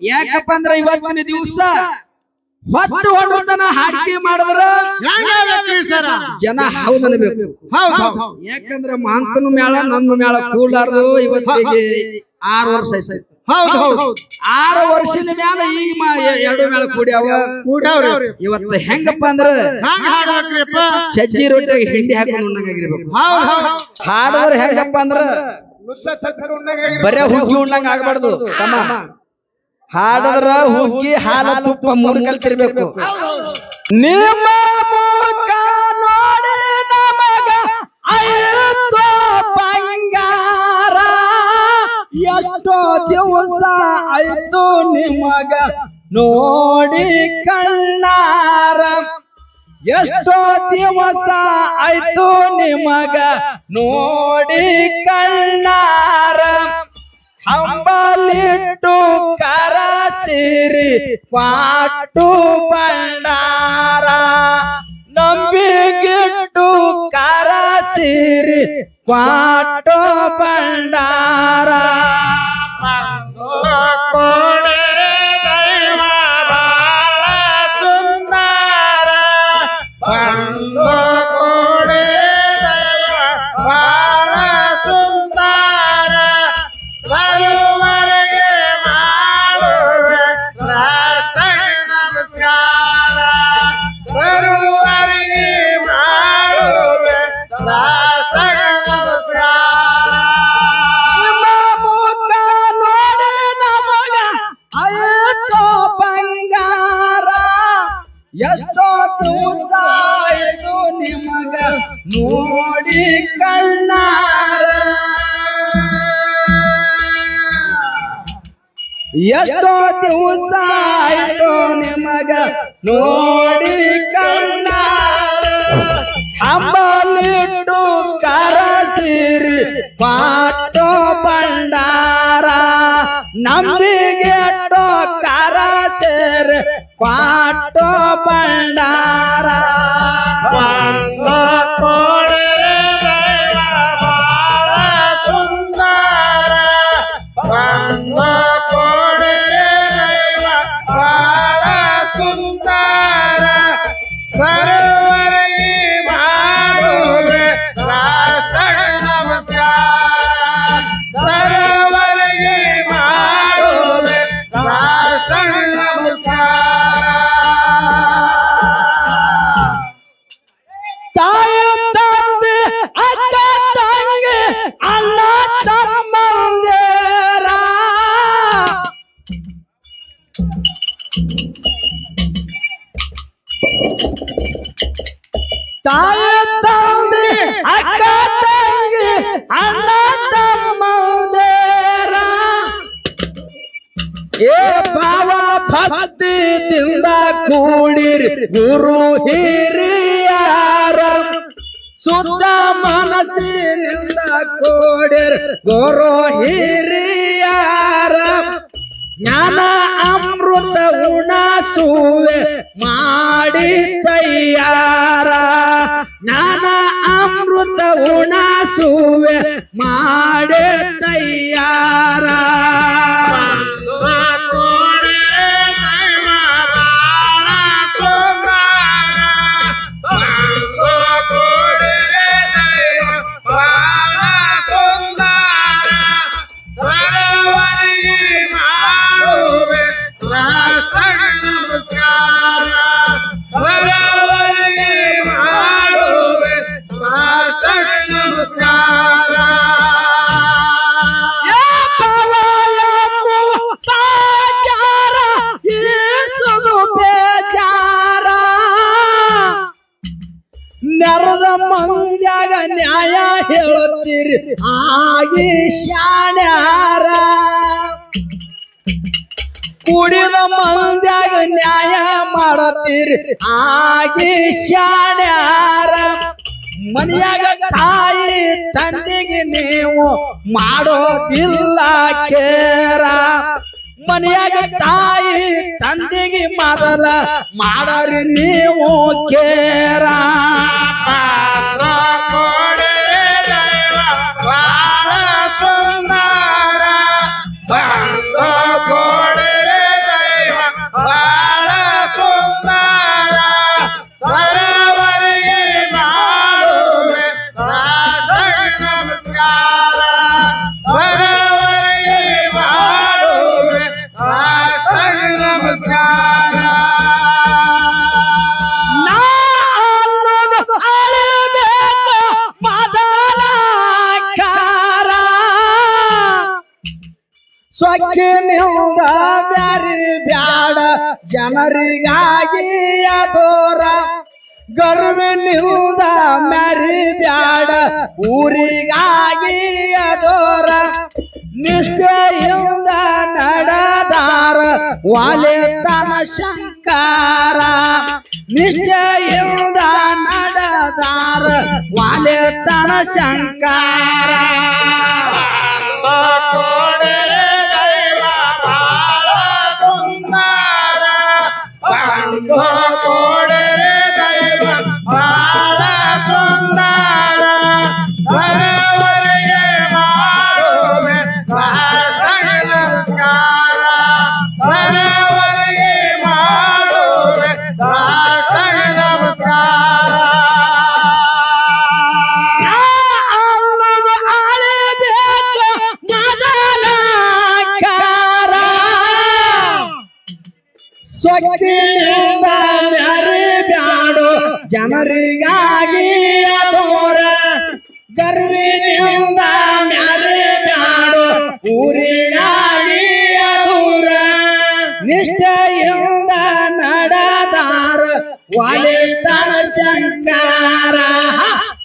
ಯಾಕಪ್ಪ ಅಂದ್ರ ಇವತ್ತಿನ ದಿವಸ ಹೊತ್ತು ಹೊಡೆದನ ಹಾಡಿಕೆ ಮಾಡಿದ್ರ ಜನ ಹೌದನ್ಬೇಕು ಹೌದು ಹೌದ್ ಯಾಕಂದ್ರ ಮಾಂತನ ಮೇಳ ನನ್ನ ಮೇಳ ಕೂಡಾರ್ದು ಇವತ್ತಿಗೆ ಆರು ವರ್ಷ ಆಯ್ತು. ಹೌದ್ ಹೌದ್ ಆರು ವರ್ಷದ ಮ್ಯಾಲ ಈಗ ಎರಡು ಮೇಳ ಕೂಡ್ಯಾವ. ಕೂಡ್ಯಾವ್ರಿ? ಇವತ್ತ ಹೆಂಗಪ್ಪ ಅಂದ್ರ ಚಜ್ಜಿ ರೊಟ್ಟಿಗೆ ಹಿಂಡಿ ಹಾಕೊಂಡು ಉಣ್ಣಂಗಾಗಿರ್ಬೇಕು. ಹಾಡದ್ರ ಹೆಂಗಪ್ಪ ಅಂದ್ರ ಬರೇ ಹುಗ್ಗಿ ಉಣ್ಣಂಗ ಆಗ್ಬಾರ್ದು. ತಮ್ಮ. ಹಾಡದ್ರ ಹುಗ್ಗಿ ಹಾಲ ತುಪ್ಪ ಮೂರು ಕಲ್ತಿರ್ಬೇಕು ನಿಮ್ಮ ಮುಖ ನೋಡಿ ನಮಗ ಐದು ಬಂಗಾರ. ಎಷ್ಟೋ ದಿವಸ ಆಯ್ತು ನಿಮಗ ನೋಡಿ ಕಣ್ಣಾರ. ಎಷ್ಟೋ ದಿವಸ ಆಯ್ತು ನಿಮಗ ನೋಡಿ ಕಣ್ಣಾರ. ಹಂಬಲಿಟ್ಟು ಕರ ಸಿರಿ ಪಾಟು ಬಂಡಾರ ನಂಬಿಗಿಟ್ಟು ಕರ ಸಿರಿ ಪಾಟು ಬಂಡಾರ ನೋಡಿ ಕಣ್ಣಾರ ಹಂಬಲಿಟ್ಟು ಕರಸಿರಿ ಪಾಟೋ ಬಂಡಾರ ನಂಬಿಗೆಟ್ಟೋ ಸುಂದರ ಸರ್ವರಿಗೆ ತಾಯಿ ತಂದೆ ಅಕ್ಕ ತಂಗಿ, ಅಣ್ಣ ತಮ್ಮದೇರ. ಏ ಭಾವ ಭಕ್ತಿದಿಂದ ಕೂಡಿರಿ, ಗುರು ಹಿರಿಯಾರ. ಶುದ್ಧ ಮನಸ್ಸಿನಿಂದ ಕೂಡಿರಿ, ಗುರು ಹಿರಿಯರ ಜ್ಞಾನ ಅಮೃತ ಉಣಸುವೆ ಮಾಡಿ ತಯ್ಯಾರ ಜ್ಞಾನ ಅಮೃತ ಉಣಸುವೆ ಮಾಡಿ ತಯ್ಯಾರ ಮಂದ್ಯಾಗ ನ್ಯಾಯ ಹೇಳುತ್ತೀರಿ? ಆಗಿ ಶಾಣ್ಯಾರ. ಕುಡಿದ ಮಂದ್ಯಾಗ ನ್ಯಾಯ ಮಾಡತ್ತೀರಿ? ಆಗಿ ಶಾಣ್ಯಾರ. ಮನೆಯಾಗ ತಾಯಿ ತಂದೆಗೆ ನೀವು ಮಾಡೋದಿಲ್ಲ ಕೇರ. ಮನೆಯಾಗ ತಾಯಿ ತಂದೆಗೆ ಮಾಡಲ್ಲ ಮಾಡರಿ ನೀವು ಕೇರ. ಜನರಿಗಾಗಿ ಅದೋರ ಗರ್ವಿನಿಂದ ಮ್ಯಾರಿ ಬ್ಯಾಡ. ಊರಿಗಾಗಿ ಅದೋರ ನಿಷ್ಠೆಯಿಂದ ನಡೆದಾರ. ವಾಲೆತನ ಶಂಕಾರ. ನಿಷ್ಠೆಯಿಂದ ನಡೆದಾರ. ವಾಲೆತನ ಶಂಕಾರ. ಸ್ವಚ್ಛದಿಂದ ಮ್ಯಾರಿ ಬ್ಯಾಡು ಜನರಿಗಾಗಿ ಅದೋರ ಗರ್ವಿನಿಂದ ಮ್ಯಾರಿ ಬ್ಯಾಡು ಊರಿಗಾಗಿ ಅದೂರ ನಿಷ್ಠೆಯಿಂದ ನಡೆದಾರ. ವಾಲಿತನ ಶಂಕಾರ,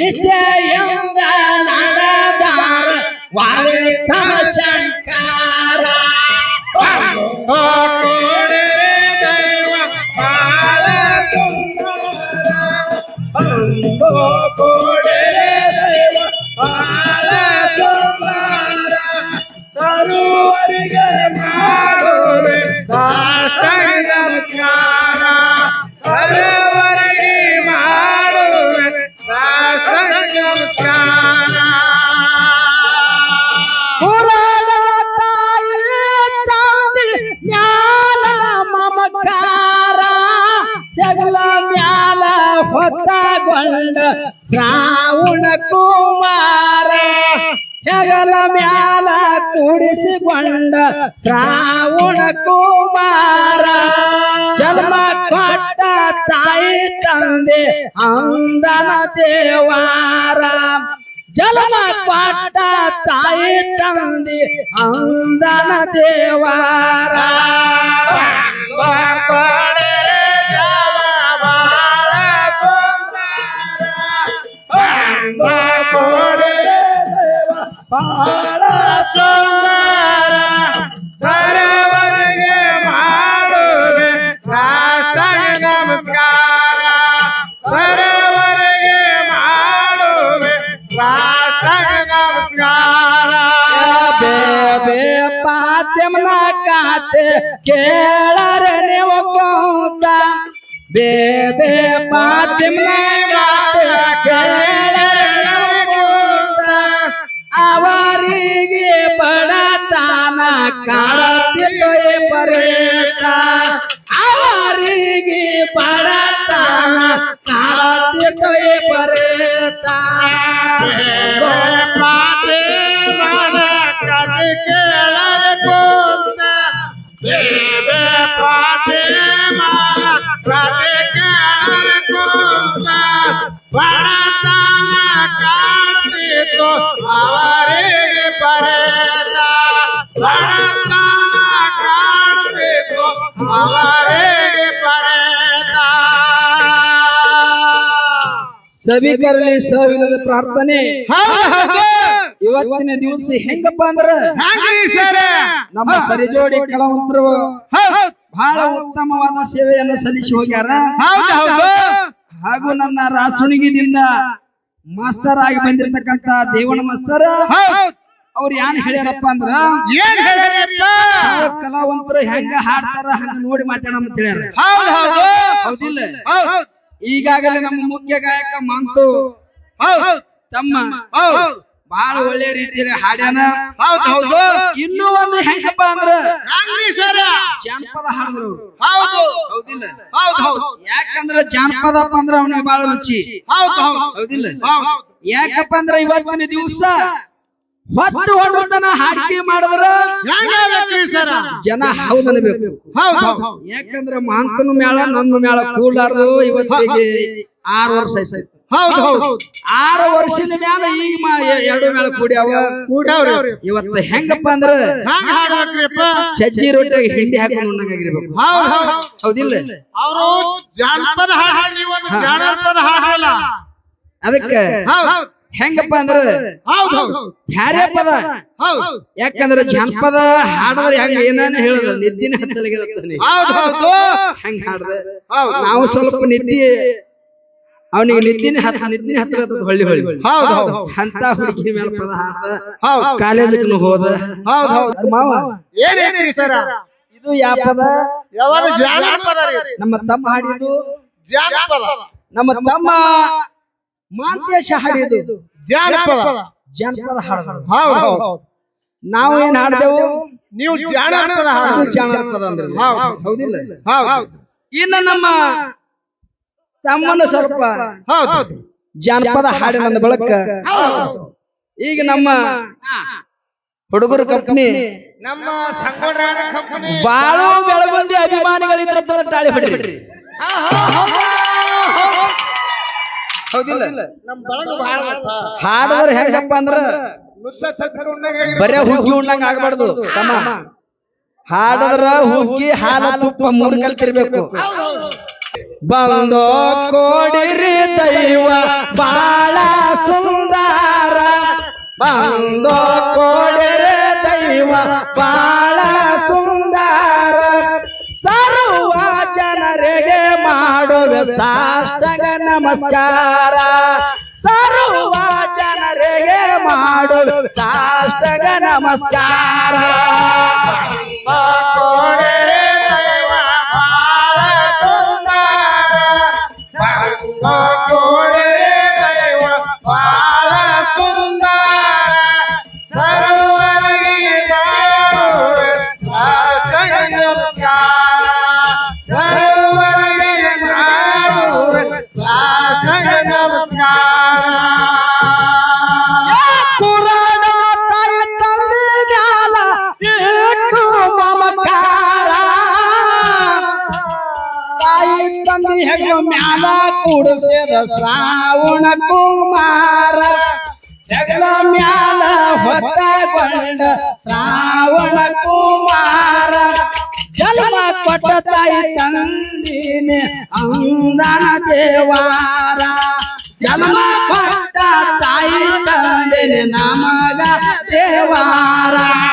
ನಿಷ್ಠೆಯಿಂದ ನಡೆದಾರ. ವಾಲಿತನ ಶಂಕಾರ. ಮ್ಯಾಲ ಕೂಡಿಸಿಕೊಂಡ ಶ್ರಾವಣ ಕುಮಾರ ಜನ್ಮ ಕೊಟ್ಟ ತಾಯಿ ತಂದೆ ಅಂದನ ದೇವಾರ ಜಲಮ ಪಾಟ ತಾಯಿ ತಂದೆ ಅಂದನ ದೇವಾರ ಸರವರಿಗೆ ಮಾಡುವೆ ಪಾತ್ಯಮನ ಕಾತೆ ಕೇಳರೆ ನೀವು ಕೊಂತ ಬೇ ಬೇ ಪಾತ್ಯಮನ ಸಭಿಕರಲ್ಲಿ ಸಾವಿರದ ಪ್ರಾರ್ಥನೆ. ಇವತ್ತಿನ ದಿವಸ ಹೆಂಗಪ್ಪ ಅಂದ್ರ? ನಮ್ಮ ಸರಿಜೋಡಿ ಕಲಾವಂತರು ಬಹಳ ಉತ್ತಮವಾದ ಸೇವೆಯನ್ನು ಸಲ್ಲಿಸಿ ಹೋಗ್ಯಾರ. ಹಾಗೂ ನನ್ನ ರಾಸುಣಿಗಿದಿಂದ ಮಾಸ್ತರ್ ಆಗಿ ಬಂದಿರತಕ್ಕಂತ ದೇವಣ ಮಾಸ್ತರ್. ಅವ್ರು ಏನ್ ಹೇಳ್ಯಾರಪ್ಪ? ಅಂದ್ರ ಕಲಾವಂತರು ಹೆಂಗ ಹಾಡ್ತಾರ ಹಂಗ ನೋಡಿ ಮಾತಾಡ ಅಂತ ಹೇಳ್ಯಾರ. ಹೌದು ಹೌದಿಲ್ಲ? ಹೌದ್ ಹೌದ್. ಈಗಾಗಲೇ ನಮ್ಮ ಮುಖ್ಯ ಗಾಯಕ ಮಂತು. ತಮ್ಮ. ಬಹಳ ಒಳ್ಳೆ ರೀತಿಯಲ್ಲಿ ಹಾಡ್ಯಾನ. ಹೌದ್ ಇನ್ನೂ ಒಂದು ಹೆಂಗಪ್ಪ ಅಂದ್ರ ಜಾನಪದ ಹಾಡಿದ್ರು. ಹೌದು. ಹೌದಿಲ್ಲ? ಹೌದು ಹೌದು. ಯಾಕಂದ್ರ ಜಾನಪದ ಅಂದ್ರ ಅವನಿಗೆ ಬಹಳ ರುಚಿ. ಹೌದು ಹೌದು. ಹೌದಿಲ್ಲ? ಹೌದ್ ಹೌದ್. ಯಾಕಪ್ಪ ಅಂದ್ರ ಇವತ್ತಿನ ದಿವಸ ಹೊತ್ತು ಹೊಂಡತನ ಹಾಡಿಕೆ ಮಾಡಿದ್ರ ಜನ ಹೌದನ್ಬೇಕು ಹೌದ್ ಹೌದ್ ಹೌದ್ ಯಾಕಂದ್ರ ಮಾಂತನ ಮೇಳ ನನ್ನ ಮೇಳ ಕೂಡಾರ್ದು ಇವತ್ತಿಗೆ ಆರು ವರ್ಷ ಆಯ್ತು. ಹೌದು ಹೌದು. ಆರು ವರ್ಷದ ಮ್ಯಾಲ ಈಗ ಎರಡು ಮೇಳ ಕೂಡ್ಯಾವ? ಕೂಡ್ಯಾವ್ರಿ. ಇವತ್ತು ಹೆಂಗಪ್ಪ ಅಂದ್ರ ಸಜ್ಜಿ ರೊಟ್ಟಿಯಾಗ ಹಿಂಡಿ ಹಾಕೊಂಡು ಉಣ್ಣಂಗಾಗಿರ್ಬೇಕು ಹೌದ್ ಹೌದ್ ಹೌದಿಲ್ಲ? ಅವರು ಜಾನಪದ ಹಾಡಿ ಅದಕ್ಕ ಹೌದ್. ಹೆಂಗಪ್ಪ ಅಂದ್ರ? ಹೌದು ಹೌದ್. ಬ್ಯಾರೆ ಪದ. ಹೌದ್. ಯಾಕಂದ್ರ ಜನಪದ ಹಾಡದ್ರ ಹೆಂಗ ಏನೇನು ಹೇಳದ ನಿದ್ದಿನ ಹೌದ್ ಹೌದು. ಹೆಂಗ ಹಾಡ್ರೆ ಹೌದ್. ನಾವು ಸ್ವಲ್ಪ ನಿದ್ದಿ ಅವನಿಗೆ ನಿದ್ದಿನ ಹತ್ತ ನಿದ್ದಿನ ಹತ್ತಿರ ಹೊಳ್ಳಿ ಹೊಳ್ಳಿ. ಹೌದ್ ಹೌದ್. ಅಂತ ಹುಡುಗಿ ಮೇಲೆ ಪದ ಹಾಡ್ದ ಹೌದ್. ಕಾಲೇಜಕ್ಕೂ ಹೋದ. ಹೌದ್. ಹೌದು ಮಾವ. ಏನೇನು ಸರ? ಇದು ಯಾವ ಪದ? ಯಾವಾಗ ಜಾನಪದ ರೀ? ನಮ್ಮ ತಮ್ಮ ಹಾಡಿದ್ದು ಜಾನಪದ ನಮ್ಮ ತಮ್ಮ ಮಾಂತೇಶ ಹಾಡಿದ್ದು ಜಾನಪದ ಜಾನಪದ ಹಾಡಿದ್ರು ಹೌದ್. ಹೌದ್. ನಾವು ಏನ್ ಹಾಡಿದೆವು? ನೀವು ಜಾನಪದ ಇದು ಹಾಡ್ ಜಾನಪದ ಅಂದ್ರೆ ಹೌದ್. ಹೌದಿಲ್ಲ? ಹೌದು. ಇನ್ನು ನಮ್ಮ ತಮ್ಮನ ಸ್ವಲ್ಪ ಹೌದು. ಜಾನಪದ ಹಾಡಿನ ಬಳಕ. ಈಗ ನಮ್ಮ ಹುಡುಗರ ಕಂಪ್ನಿ ನಮ್ಮ ಕಂಪನಿ ಬಾಳು ಬೆಳಗುಂದಿ ತಾಳಿ ಟಾಳಿ ಹೊಡಿರಿ. ಹೌದಿಲ್ಲ. ನಮ್ ಬಳಗ ಬಹಳ ಹಾಡದ್ರ ಹೆಂಗಪ್ಪ ಅಂದ್ರ ಬರೇ ಹುಗ್ಗಿ ಉಣ್ಣಂಗ ಆಗ್ಬಾರ್ದು. ತಮ್ಮ. ಹಾಡದ್ರ ಹುಗ್ಗಿ ಹಾಲ ತುಪ್ಪ ಮೂರು ಕಲ್ತಿರ್ಬೇಕು. ಬಂದೋ ಕೋಡಿರಿ ದೈವ ಬಾಳ ಸುಂದರ. ಬಂದೋ ಕೋಡಿರಿ ದೈವ ಬಾಳ ಸುಂದರ. ಸರ್ವ ಜನರಿಗೆ ಮಾಡುವ ಸಾಷ್ಟಗ ನಮಸ್ಕಾರ. ಸರ್ವ ಜನರಿಗೆ ಮಾಡು ಸಾಷ್ಟಗ ನಮಸ್ಕಾರ. ह्या म्याला पुढसे रसावण कुमार. जगला म्याला होता बंड श्रावण कुमार. जन्मा पटताई तंदीने अंगदान देवारा. जन्मा पटताई तंदीने नामगा देवारा.